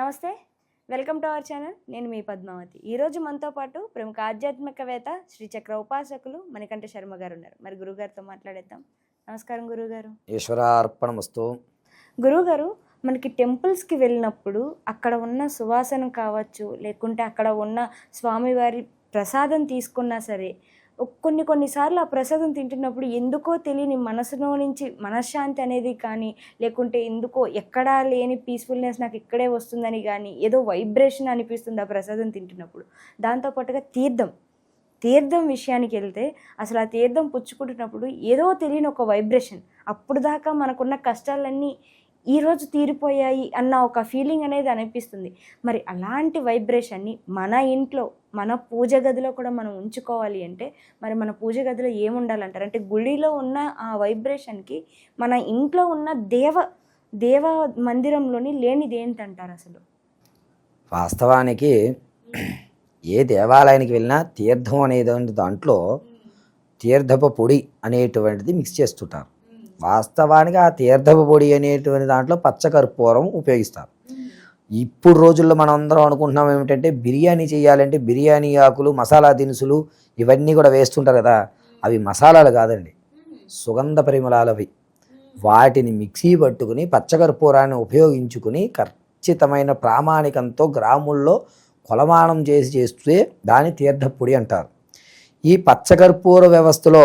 నమస్తే. Welcome to our channel. నేను మీ పద్మావతి. ఈరోజు మనతో పాటు ప్రముఖ ఆధ్యాత్మికవేత్త శ్రీ చక్ర ఉపాసకులు మణికంఠ శర్మ గారు ఉన్నారు. మరి గురుగారితో మాట్లాడేద్దాం. నమస్కారం గురుగారు ఈశ్వరార్పణమస్తు గురుగారు మనకి టెంపుల్స్కి వెళ్ళినప్పుడు అక్కడ ఉన్న సువాసన కావచ్చు లేకుంటే అక్కడ ఉన్న స్వామివారి ప్రసాదం తీసుకున్నా సరే కొన్ని కొన్నిసార్లు ఆ ప్రసాదం తింటున్నప్పుడు ఎందుకో తెలియని మనసులో నుంచి మనశ్శాంతి అనేది కానీ లేకుంటే ఎందుకో ఎక్కడా లేని పీస్ఫుల్నెస్ నాకు ఇక్కడే వస్తుందని కానీ ఏదో వైబ్రేషన్ అనిపిస్తుంది ఆ ప్రసాదం తింటున్నప్పుడు. దాంతోపాటుగా తీర్థం. తీర్థం విషయానికి వెళ్తే అసలు ఆ తీర్థం పుచ్చుకుంటున్నప్పుడు ఏదో తెలియని ఒక వైబ్రేషన్ అప్పుడు దాకా మనకున్న కష్టాలన్నీ ఈరోజు తీరిపోయాయి అన్న ఒక ఫీలింగ్ అనేది అనిపిస్తుంది. మరి అలాంటి వైబ్రేషన్ని మన ఇంట్లో మన పూజ గదిలో కూడా మనం ఉంచుకోవాలి అంటే మరి మన పూజ గదిలో ఏముండాలంటారు అంటే గుడిలో ఉన్న ఆ వైబ్రేషన్కి మన ఇంట్లో ఉన్న దేవ దేవ మందిరంలోని లేనిది ఏంటంటారు అసలు? వాస్తవానికి ఏ దేవాలయానికి వెళ్ళినా తీర్థం అనేటువంటి దాంట్లో తీర్థపు పొడి అనేటువంటిది మిక్స్ చేస్తుంటారు. వాస్తవానికి ఆ తీర్థపు పొడి అనేటువంటి దాంట్లో పచ్చకర్పూరం ఉపయోగిస్తారు. ఇప్పుడు రోజుల్లో మనం అందరం అనుకుంటున్నాం ఏమిటంటే బిర్యానీ చేయాలంటే బిర్యానీ ఆకులు మసాలా దినుసులు ఇవన్నీ కూడా వేస్తుంటారు కదా. అవి మసాలాలు కాదండి. సుగంధ పరిమళాలు అవి. వాటిని మిక్సీ పట్టుకుని పచ్చకర్పూరాన్ని ఉపయోగించుకుని ఖచ్చితమైన ప్రామాణికంతో గ్రాముల్లో కొలమానం చేసి చేస్తే దాని తీర్థపుడి అంటారు. ఈ పచ్చకర్పూర వ్యవస్థలో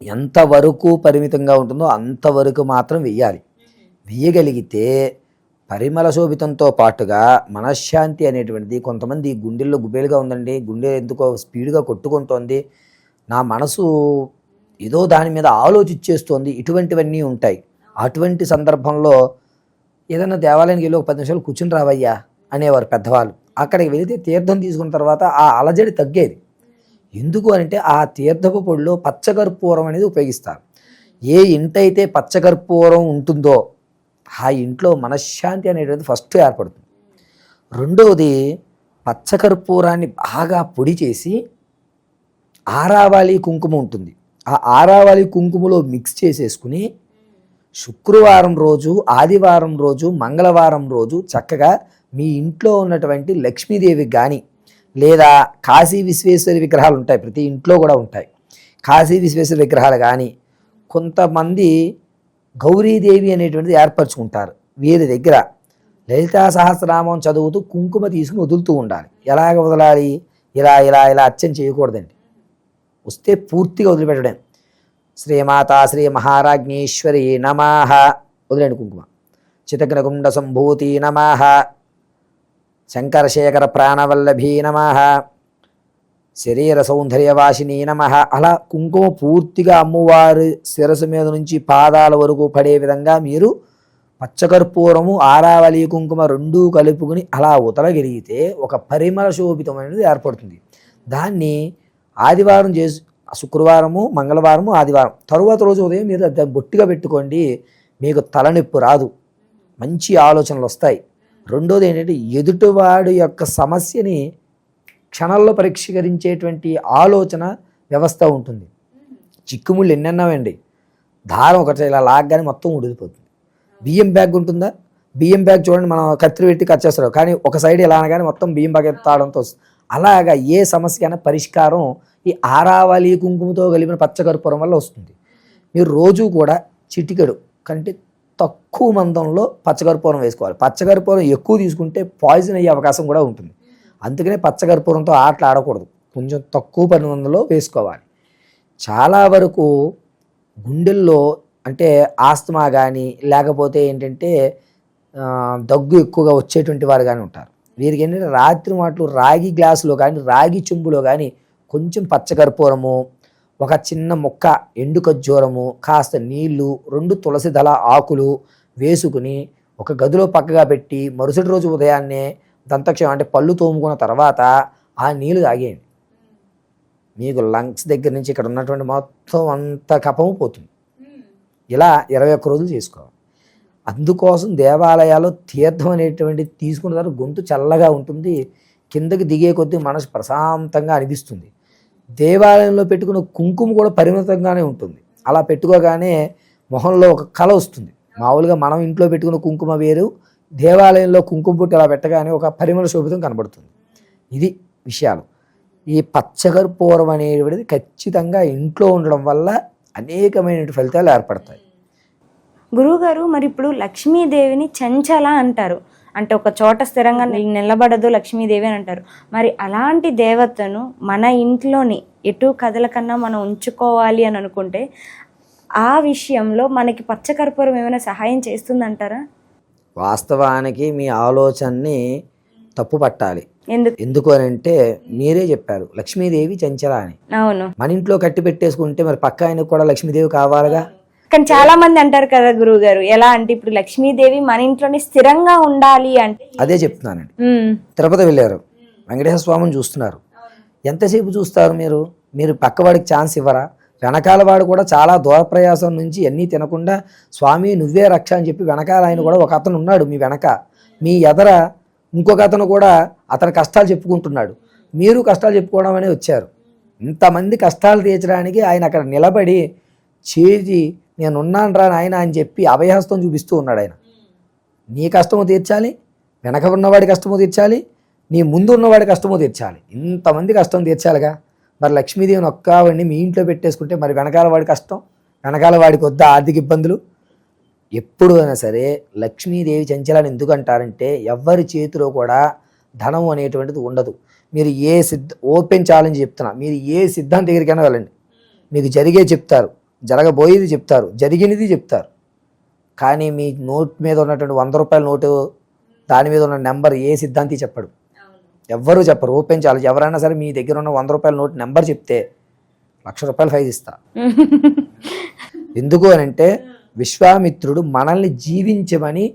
ఎంతవరకు పరిమితంగా ఉంటుందో అంతవరకు మాత్రం వెయ్యాలి. వెయ్యగలిగితే పరిమళ శోభితంతో పాటుగా మనశ్శాంతి అనేటువంటిది కొంతమంది గుండెల్లో గుబేలుగా ఉందండి గుండె ఎందుకో స్పీడ్గా కొట్టుకుంటోంది నా మనసు ఏదో దాని మీద ఆలోచించేస్తోంది ఇటువంటివన్నీ ఉంటాయి. అటువంటి సందర్భంలో ఏదైనా దేవాలయానికి వెళ్ళి ఒక పది నిమిషాలు కూర్చుని రావయ్యా అనేవారు పెద్దవాళ్ళు. అక్కడికి వెళితే తీర్థం తీసుకున్న తర్వాత ఆ అలజడి తగ్గేది. ఎందుకు అంటే ఆ తీర్థపు పొడిలో పచ్చకర్పూరం అనేది ఉపయోగిస్తారు. ఏ ఇంటైతే పచ్చకర్పూరం ఉంటుందో ఆ ఇంట్లో మనశ్శాంతి అనేటువంటి ఫస్ట్ ఏర్పడుతుంది. రెండవది పచ్చకర్పూరాన్ని బాగా పొడి చేసి ఆరావాలి కుంకుమ ఉంటుంది. ఆ ఆరావాలి కుంకుమలో మిక్స్ చేసేసుకుని శుక్రవారం రోజు ఆదివారం రోజు మంగళవారం రోజు చక్కగా మీ ఇంట్లో ఉన్నటువంటి లక్ష్మీదేవి కానీ లేదా కాశీ విశ్వేశ్వరి విగ్రహాలు ఉంటాయి. ప్రతి ఇంట్లో కూడా ఉంటాయి. కాశీ విశ్వేశ్వర విగ్రహాలు కానీ కొంతమంది గౌరీదేవి అనేటువంటిది ఏర్పరచుకుంటారు. వీరి దగ్గర లలితా సహస్రనామం చదువుతూ కుంకుమ తీసుకుని వదులుతూ ఉండాలి. ఎలాగ వదలాలి? ఇలా ఇలా ఇలా అచ్చం చేయకూడదండి. వస్తే పూర్తిగా వదిలిపెట్టడం. శ్రీమాత శ్రీ మహారాజ్ఞేశ్వరి నమాహ వదిలేండి కుంకుమ. చితగ్నగుండ సంభూతి నమాహ శంకరశేఖర ప్రాణవల్లభీ నమ శరీర సౌందర్యవాసిని నమ. అలా కుంకుమ పూర్తిగా అమ్మవారి శిరసు మీద నుంచి పాదాల వరకు పడే విధంగా మీరు పచ్చకర్పూరము ఆరావళి కుంకుమ రెండూ కలుపుకుని అలా ఉతలగిరిగితే ఒక పరిమళ శోభితమైనది ఏర్పడుతుంది. దాన్ని ఆదివారం చేసి శుక్రవారము మంగళవారము ఆదివారం. తరువాత రోజు ఉదయం మీరు బొట్టిగా పెట్టుకోండి మీకు తలనొప్పి రాదు. మంచి ఆలోచనలు వస్తాయి రెండోది ఏంటంటే ఎదుటివాడి యొక్క సమస్యని క్షణాల్లో పరిష్కరించేటువంటి ఆలోచన వ్యవస్థ ఉంటుంది. చిక్కుముళ్ళు ఎన్నెన్నవండి. దారం ఒకటి ఇలా లాగ్గానే మొత్తం ఉడిగిపోతుంది బియ్యం బ్యాగ్ ఉంటుందా? బియ్యం బ్యాగ్ చూడండి మనం కత్తిరి పెట్టి కట్ చేస్తారు. కానీ ఒక సైడ్ ఇలా అనగానే మొత్తం బియ్యం బ్యాగ్ తాడంతో వస్తుంది అలాగా ఏ సమస్యకైనా పరిష్కారం ఈ ఆరావళి కుంకుమతో కలిపిన పచ్చకర్పూరం వల్ల వస్తుంది. మీరు రోజు కూడా చిటికెడు కంటే తక్కువ మందంలో పచ్చగర్పూరం వేసుకోవాలి. పచ్చగర్పూరం ఎక్కువ తీసుకుంటే పాయిజన్ అయ్యే అవకాశం కూడా ఉంటుంది. అందుకనే పచ్చగర్పూరంతో ఆటలు ఆడకూడదు. కొంచెం తక్కువ పరిమాణంలో వేసుకోవాలి. చాలా వరకు గుండెల్లో అంటే ఆస్తమా కానీ లేకపోతే ఏంటంటే దగ్గు ఎక్కువగా వచ్చేటువంటి వారు కానీ ఉంటారు. వీరికి ఏంటంటే రాత్రి మాటలు రాగి గ్లాసులో కానీ రాగి చెంబులో కానీ కొంచెం పచ్చకర్పూరము ఒక చిన్న ముక్క ఎండు ఖర్జూరము కాస్త నీళ్ళు రెండు తులసి దళ ఆకులు వేసుకుని ఒక గదిలో పక్కగా పెట్టి మరుసటి రోజు ఉదయాన్నే దంతక్షం అంటే పళ్ళు తోముకున్న తర్వాత ఆ నీళ్ళు తాగేయండి. మీకు లంగ్స్ దగ్గర నుంచి ఇక్కడ ఉన్నటువంటి మొత్తం అంత కపము పోతుంది. ఇలా ఇరవై ఒక్క రోజులు చేసుకోవాలి. అందుకోసం దేవాలయాల్లో తీర్థం అనేటువంటిది తీసుకున్న తర్వాత గొంతు చల్లగా ఉంటుంది కిందకి దిగే కొద్దీ మనసు ప్రశాంతంగా అనిపిస్తుంది. దేవాలయంలో పెట్టుకున్న కుంకుమ కూడా పరిమితంగానే ఉంటుంది. అలా పెట్టుకోగానే మొహంలో ఒక కళ వస్తుంది. మామూలుగా మనం ఇంట్లో పెట్టుకున్న కుంకుమ వేరు దేవాలయంలో కుంకుమ పుట్టి అలా పెట్టగానే ఒక పరిమళ శోభితం కనబడుతుంది. ఇది విషయాలు. ఈ పచ్చకర్పూరం అనేటువంటిది ఖచ్చితంగా ఇంట్లో ఉండడం వల్ల అనేకమైన ఫలితాలు ఏర్పడతాయి. గురువుగారు మరి ఇప్పుడు లక్ష్మీదేవిని చంచల అంటారు. అంటే ఒక చోట స్థిరంగా నిల్- నిలబడదు లక్ష్మీదేవి అని అంటారు. మరి అలాంటి దేవతను మన ఇంట్లోని ఎటు కదలకన్నా మనం ఉంచుకోవాలి అని అనుకుంటే ఆ విషయంలో మనకి పచ్చకర్పూరం ఏమైనా సహాయం చేస్తుందంటారా? వాస్తవానికి మీ ఆలోచనని తప్పు పట్టాలి. ఎందుకు? ఎందుకు అని అంటే మీరే చెప్పారు లక్ష్మీదేవి చంచల అని అవును. మన ఇంట్లో కట్టి పెట్టేసుకుంటే మరి పక్క ఆయనకు కూడా లక్ష్మీదేవి కావాలిగా? కానీ చాలా మంది అంటారు కదా గురువు గారు ఎలా అంటే ఇప్పుడు లక్ష్మీదేవి మన ఇంట్లోనే స్థిరంగా ఉండాలి అంటే. అదే చెప్తున్నానండి. తిరుపతి వెళ్ళారు. వెంకటేశ్వర స్వామిని చూస్తున్నారు. ఎంతసేపు చూస్తారు మీరు? మీరు పక్కవాడికి ఛాన్స్ ఇవ్వరా? వెనకాల వాడు కూడా చాలా దూర ప్రయాసం నుంచి అన్నీ తినకుండా స్వామి నువ్వే రక్ష అని చెప్పి వెనకాల ఆయన కూడా ఒక అతను ఉన్నాడు మీ వెనక. మీ ఎదర ఇంకొక అతను కూడా అతని కష్టాలు చెప్పుకుంటున్నాడు. మీరు కష్టాలు చెప్పుకోవడం అనే వచ్చారు. ఇంతమంది కష్టాలు తీర్చడానికి ఆయన అక్కడ నిలబడి చేసి నేను ఉన్నాను రా ఆయన అని చెప్పి అభయహస్తం చూపిస్తూ ఉన్నాడు ఆయన. నీ కష్టము తీర్చాలి వెనక ఉన్నవాడి కష్టము తీర్చాలి నీ ముందు ఉన్నవాడి కష్టము తీర్చాలి. ఇంతమంది కష్టం తీర్చాలిగా? మరి లక్ష్మీదేవిని ఒక్కవాడిని మీ ఇంట్లో పెట్టేసుకుంటే మరి వెనకాల వాడి కష్టం వెనకాల వాడికి వద్ద ఆర్థిక ఇబ్బందులు? ఎప్పుడు అయినా సరే లక్ష్మీదేవి చంచలని ఎందుకు అంటారంటే ఎవరి చేతిలో కూడా ధనం అనేటువంటిది ఉండదు. మీరు ఏ సిద్ధ ఓపెన్ ఛాలెంజ్ చెప్తున్నా మీరు ఏ సిద్ధాంతం దగ్గరికైనా వెళ్ళండి. మీకు జరిగే చెప్తారు. జరగబోయేది చెప్తారు జరిగినది చెప్తారు. కానీ మీ నోట్ మీద ఉన్నటువంటి వంద రూపాయల నోటు దాని మీద ఉన్న నెంబర్ ఏ సిద్ధాంతి చెప్పడు. ఎవ్వరూ చెప్పరు ఓపెన్ ఛాలెంజ్ ఎవరైనా సరే మీ దగ్గర ఉన్న వంద రూపాయల నోట్ నెంబర్ చెప్తే లక్ష రూపాయలు ఫైజ్ ఇస్తా. ఎందుకు అని అంటే విశ్వామిత్రుడు మనల్ని జీవించమని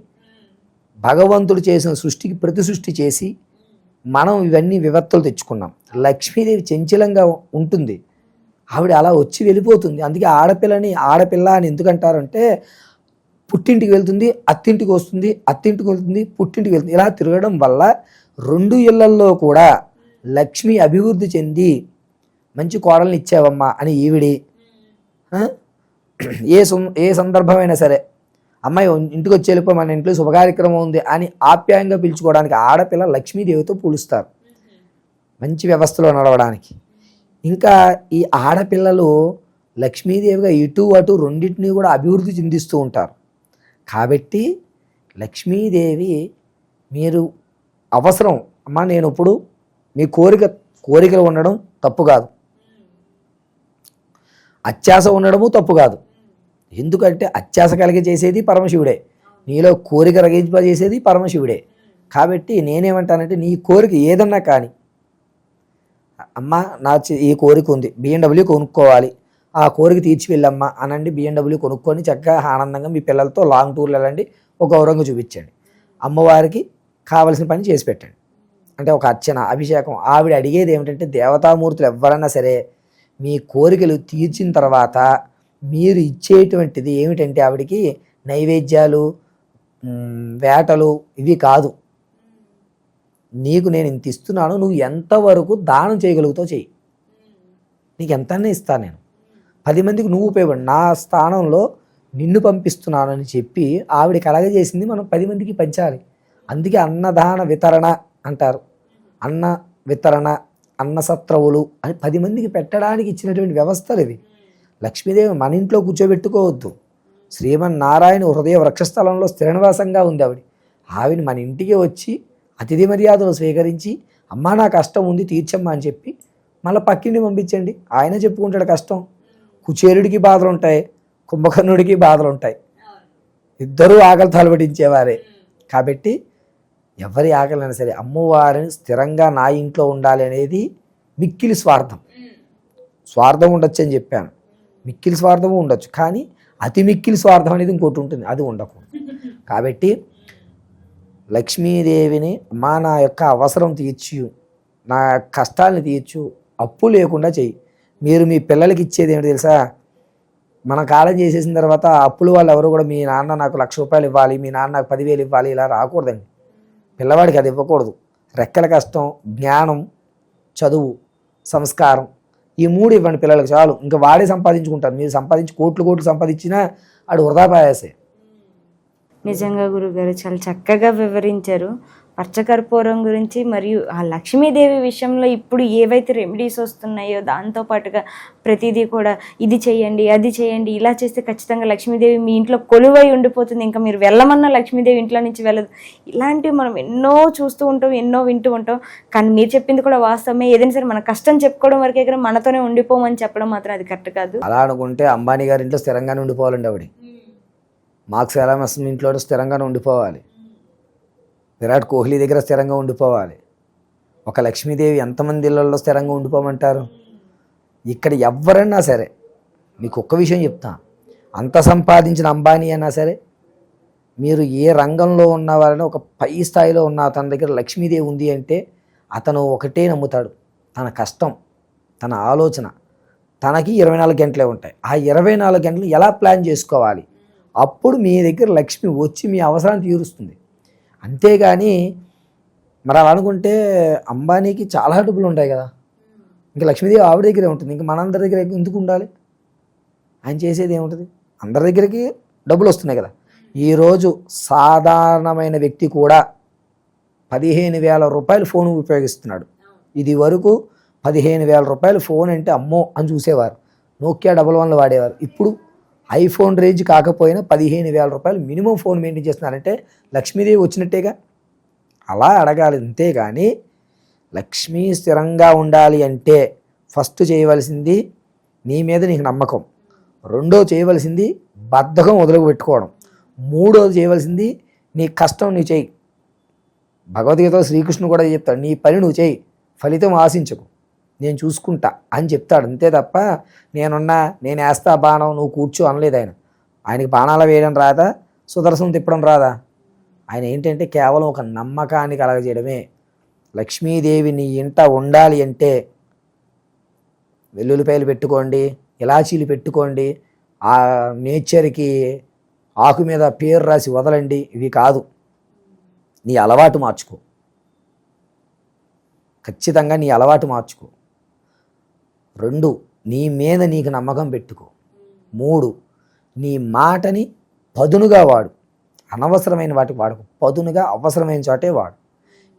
భగవంతుడు చేసిన సృష్టికి ప్రతి సృష్టి చేసి మనం ఇవన్నీ వివత్తులు తెచ్చుకున్నాం. లక్ష్మీదేవి చంచలంగా ఉంటుంది. ఆవిడ అలా వచ్చి వెళ్ళిపోతుంది. అందుకే ఆడపిల్లని ఆడపిల్ల అని ఎందుకంటారంటే పుట్టింటికి వెళ్తుంది అత్తింటికి వస్తుంది అత్తింటికి వెళ్తుంది పుట్టింటికి వెళ్తుంది. ఇలా తిరగడం వల్ల రెండు ఇళ్ళల్లో కూడా లక్ష్మి అభివృద్ధి చెంది మంచి కోడల్ని ఇచ్చావమ్మా అని ఈవిడి ఏ ఏ సందర్భమైనా సరే అమ్మాయి ఇంటికి వచ్చి వెళ్ళిపో మన ఇంట్లో శుభకార్యక్రమం ఉంది అని ఆప్యాయంగా పిలుచుకోవడానికి ఆడపిల్ల లక్ష్మీదేవితో పూలుస్తారు. మంచి వ్యవస్థలో నడవడానికి. ఇంకా ఈ ఆడపిల్లలు లక్ష్మీదేవిగా ఇటు అటు రెండింటిని కూడా అభివృద్ధి చెందిస్తూ ఉంటారు. కాబట్టి లక్ష్మీదేవి మీరు అవసరం అమ్మా నేను ఇప్పుడు మీ కోరిక కోరికలు ఉండడం తప్పు కాదు. అత్యాస ఉండడము తప్పు కాదు. ఎందుకంటే అత్యాస కలిగి చేసేది పరమశివుడే. నీలో కోరిక రగింపజేసేది పరమశివుడే. కాబట్టి నేనేమంటానంటే నీ కోరిక ఏదన్నా కానీ అమ్మ నా ఈ కోరిక ఉంది. బిఎండబ్ల్యూ కొనుక్కోవాలి. ఆ కోరిక తీర్చి వెళ్ళమ్మా అనండి. బిఎండబ్ల్యూ కొనుక్కొని చక్కగా ఆనందంగా మీ పిల్లలతో లాంగ్ టూర్లు వెళ్ళండి. ఒక గౌరవంగా చూపించండి. అమ్మవారికి కావలసిన పని చేసి పెట్టండి. అంటే ఒక అర్చన అభిషేకం. ఆవిడ అడిగేది ఏమిటంటే దేవతామూర్తులు ఎవరన్నా సరే మీ కోరికలు తీర్చిన తర్వాత మీరు ఇచ్చేటువంటిది ఏమిటంటే ఆవిడకి నైవేద్యాలు వేటలు ఇవి కాదు. నీకు నేను ఇంత ఇస్తున్నాను నువ్వు ఎంతవరకు దానం చేయగలుగుతావు చెయ్యి. నీకు ఎంతనే ఇస్తాను నేను. పది మందికి నువ్వు ఉపయోగపడి. నా స్థానంలో నిన్ను పంపిస్తున్నాను అని చెప్పి ఆవిడ కలగజేసింది మనం పది మందికి పంచాలి. అందుకే అన్నదాన వితరణ అంటారు. అన్న వితరణ అన్నసత్రవులు అని పది మందికి పెట్టడానికి ఇచ్చినటువంటి వ్యవస్థలు ఇవి. లక్ష్మీదేవి మన ఇంట్లో కూర్చోబెట్టుకోవద్దు. శ్రీమన్నారాయణ హృదయ వృక్షస్థలంలో స్థిరనివాసంగా ఉంది ఆవిడ. ఆవిడ మన ఇంటికి వచ్చి అతిథి మర్యాదలు స్వీకరించి అమ్మా నా కష్టం ఉంది తీర్చమ్మా అని చెప్పి మళ్ళీ పక్కింటి పంపించండి. ఆయన చెప్పుకుంటాడు కష్టం. కుచేరుడికి బాధలు ఉంటాయి కుంభకర్ణుడికి బాధలు ఉంటాయి ఇద్దరూ ఆకలి తలబడించేవారే కాబట్టి ఎవరి ఆకలైనా సరే అమ్మవారిని స్థిరంగా నా ఇంట్లో ఉండాలి అనేది మిక్కిలి స్వార్థం. స్వార్థం ఉండొచ్చు అని చెప్పాను. మిక్కిలి స్వార్థము ఉండొచ్చు. కానీ అతి మిక్కిలి స్వార్థం అనేది ఇంకోటి ఉంటుంది. అది ఉండకూడదు. కాబట్టి లక్ష్మీదేవిని మా నా యొక్క అవసరం తీర్చు నా కష్టాలను తీర్చు అప్పు లేకుండా చెయ్యి మీరు మీ పిల్లలకి ఇచ్చేది ఏమిటి తెలుసా? మన కాలం చేసేసిన తర్వాత అప్పులు అప్పుల వాళ్ళు ఎవరు కూడా మీ నాన్న నాకు లక్ష రూపాయలు ఇవ్వాలి మీ నాన్న నాకు పదివేలు ఇవ్వాలి ఇలా రాకూడదండి. పిల్లవాడికి అది ఇవ్వకూడదు. రెక్కల కష్టం జ్ఞానం చదువు సంస్కారం ఈ మూడు ఇవ్వండి పిల్లలకు చాలు. ఇంకా వాడే సంపాదించుకుంటారు మీరు సంపాదించి కోట్లు కోట్లు సంపాదించినా ఆడు వృధా పాయాసే. నిజంగా గురుగారు చాలా చక్కగా వివరించారు. పచ్చకర్పూరం గురించి మరియు ఆ లక్ష్మీదేవి విషయంలో ఇప్పుడు ఏవైతే రెమెడీస్ వస్తున్నాయో దాంతో పాటుగా ప్రతిదీ కూడా ఇది చేయండి అది చేయండి ఇలా చేస్తే ఖచ్చితంగా లక్ష్మీదేవి మీ ఇంట్లో కొలువై ఉండిపోతుంది. ఇంకా మీరు వెళ్ళమన్న లక్ష్మీదేవి ఇంట్లో నుంచి వెళ్ళదు. ఇలాంటివి మనం ఎన్నో చూస్తూ ఉంటాం ఎన్నో వింటూ ఉంటాం. కానీ మీరు చెప్పింది కూడా వాస్తవమే. ఏదైనా సరే మన కష్టం చెప్పుకోవడం వరకే కానీ మనతోనే ఉండిపోమని చెప్పడం మాత్రం అది కరెక్ట్ కాదు. అలా అనుకుంటే అంబానీ గారి ఇంట్లో స్థిరంగానే ఉండిపోవాలండి ఆవిడ. మార్క్స్ ఎలామస్ ఇంట్లో స్థిరంగానే ఉండిపోవాలి. విరాట్ కోహ్లీ దగ్గర స్థిరంగా ఉండిపోవాలి. ఒక లక్ష్మీదేవి ఎంతమంది ఇళ్ళలో స్థిరంగా ఉండిపోమంటారు? ఇక్కడ ఎవరన్నా సరే మీకు ఒక్క విషయం చెప్తా అంత సంపాదించిన అంబానీ అయినా సరే మీరు ఏ రంగంలో ఉన్నవారని ఒక పై స్థాయిలో ఉన్న అతని దగ్గర లక్ష్మీదేవి ఉంది అంటే అతను ఒకటే నమ్ముతాడు. తన కష్టం తన ఆలోచన తనకి ఇరవై నాలుగు గంటలే ఉంటాయి. ఆ ఇరవై నాలుగు గంటలు ఎలా ప్లాన్ చేసుకోవాలి? అప్పుడు మీ దగ్గర లక్ష్మి వచ్చి మీ అవసరాన్ని తీరుస్తుంది. అంతేగాని మరి అలా అనుకుంటే అంబానీకి చాలా డబ్బులు ఉంటాయి కదా. ఇంకా లక్ష్మీదేవి ఆవిడ దగ్గరే ఉంటుంది. ఇంకా మనందరి దగ్గర ఎందుకు ఉండాలి? ఆయన చేసేది ఏముంటుంది? అందరి దగ్గరికి డబ్బులు వస్తున్నాయి కదా. ఈరోజు సాధారణమైన వ్యక్తి కూడా పదిహేను వేల రూపాయలు ఫోన్ ఉపయోగిస్తున్నాడు. ఇది వరకు పదిహేను వేల రూపాయలు ఫోన్ అంటే అమ్మో అని చూసేవారు. నోకియా డబల్ వన్లు వాడేవారు. ఇప్పుడు ఐఫోన్ రేంజ్ కాకపోయినా పదిహేను వేల రూపాయలు మినిమం ఫోన్ మెయింటైన్ చేస్తున్నారంటే లక్ష్మీదేవి వచ్చినట్టేగా? అలా అడగాలి అంతే కానీ లక్ష్మీ స్థిరంగా ఉండాలి అంటే ఫస్ట్ చేయవలసింది నీ మీద నీకు నమ్మకం. రెండో చేయవలసింది బద్ధకం వదులుపెట్టుకోవడం మూడోది చేయవలసింది నీ కష్టం నీ చేయి. భగవద్గీతలో శ్రీకృష్ణుడు కూడా చెప్తాడు నీ పని నువ్వు చేయి. ఫలితం ఆశించకు. నేను చూసుకుంటా అని చెప్తాడు. అంతే తప్ప నేనున్నా నేను వేస్తా బాణం నువ్వు కూర్చో అనలేదు ఆయన. ఆయనకి బాణాలు వేయడం రాదా? సుదర్శనం తిప్పడం రాదా? ఆయన ఏంటంటే కేవలం ఒక నమ్మకాన్ని కలగజేయడమే. లక్ష్మీదేవి నీ ఇంట ఉండాలి అంటే వెల్లుల్లిపాయలు పెట్టుకోండి ఇలాచీలు పెట్టుకోండి ఆ నేచర్కి ఆకు మీద పేరు రాసి వదలండి. ఇవి కాదు. నీ అలవాటు మార్చుకో. ఖచ్చితంగా నీ అలవాటు మార్చుకో. రెండు నీ మీద నీకు నమ్మకం పెట్టుకో. మూడు నీ మాటని పదునుగా వాడు. అనవసరమైన వాటికి వాడుకో. పదునుగా అవసరమైన చోటే వాడు.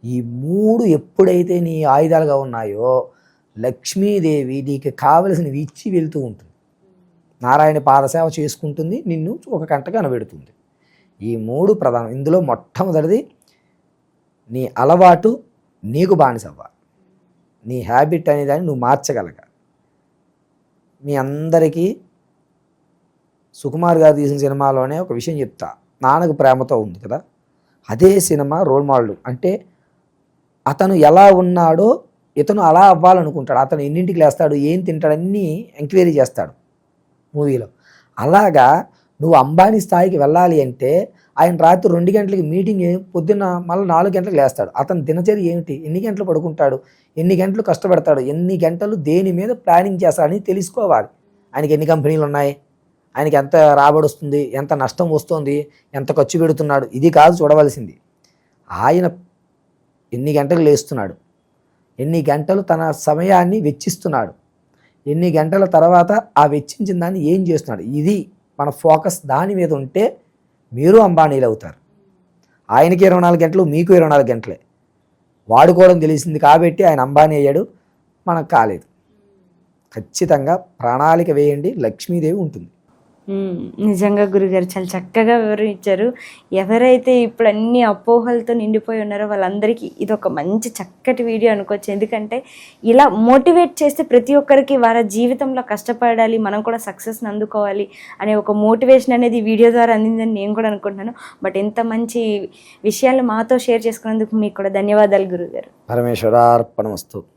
ఈ మూడు ఎప్పుడైతే నీ ఆయుధాలుగా ఉన్నాయో లక్ష్మీదేవి నీకు కావలసినవి ఇచ్చి వెళ్తూ ఉంటుంది. నారాయణ పాదసేవ చేసుకుంటుంది నిన్ను ఒక గంట కనబెడుతుంది. ఈ మూడు ప్రధానం. ఇందులో మొట్టమొదటిది నీ అలవాటు నీకు బానిసవ్వాలి. నీ హ్యాబిట్ అనే దాన్ని నువ్వు మార్చగలగాలి. మీ అందరికీ సుకుమార్ గారు తీసిన సినిమాలోనే ఒక విషయం చెప్తా. నాన్నకు ప్రేమతో ఉంది కదా. అదే సినిమా రోల్ మోడల్. అంటే అతను ఎలా ఉన్నాడో ఇతను అలా అవ్వాలనుకుంటాడు. అతను ఎన్నింటికి లేస్తాడు ఏం తింటాడన్నీ ఎంక్వైరీ చేస్తాడు మూవీలో. అలాగా నువ్వు అంబానీ స్థాయికి వెళ్ళాలి అంటే ఆయన రాత్రి రెండు గంటలకి మీటింగ్ పొద్దున్న మళ్ళీ నాలుగు గంటలకు లేస్తాడు. అతని దినచర్య ఏమిటి? ఎన్ని గంటలు పడుకుంటాడు? ఎన్ని గంటలు కష్టపడతాడు? ఎన్ని గంటలు దేని మీద ప్లానింగ్ చేస్తాడని తెలుసుకోవాలి. ఆయనకి ఎన్ని కంపెనీలు ఉన్నాయి? ఆయనకి ఎంత రాబడి వస్తుంది? ఎంత నష్టం వస్తుంది? ఎంత ఖర్చు పెడుతున్నాడు? ఇది కాదు చూడవలసింది. ఆయన ఎన్ని గంటలు లేస్తున్నాడు? ఎన్ని గంటలు తన సమయాన్ని వెచ్చిస్తున్నాడు? ఎన్ని గంటల తర్వాత ఆ వెచ్చించిన దాన్ని ఏం చేస్తున్నాడు? ఇది మన ఫోకస్ దాని మీద ఉంటే మీరు అంబానీలు అవుతారు ఆయనకి ఇరవై నాలుగు గంటలు మీకు ఇరవై నాలుగు గంటలే. వాడుకోవడం తెలిసింది కాబట్టి ఆయన అంబానీ అయ్యాడు మనకు కాలేదు. ఖచ్చితంగా ప్రణాళిక వేయండి లక్ష్మీదేవి ఉంటుంది. నిజంగా గురుగారు చాలా చక్కగా వివరించారు. ఎవరైతే ఇప్పుడు అన్ని అపోహలతో నిండిపోయి ఉన్నారో వాళ్ళందరికీ ఇది ఒక మంచి చక్కటి వీడియో అనుకోవచ్చు. ఎందుకంటే ఇలా మోటివేట్ చేస్తే ప్రతి ఒక్కరికి వారి జీవితంలో కష్టపడాలి మనం కూడా సక్సెస్ని అందుకోవాలి అనే ఒక మోటివేషన్ అనేది ఈ వీడియో ద్వారా అందిందని నేను కూడా అనుకుంటున్నాను. బట్ ఎంత మంచి విషయాలు మాతో షేర్ చేసుకున్నందుకు మీకు కూడా ధన్యవాదాలు గురుగారు. పరమేశ్వరార్పణమస్తు.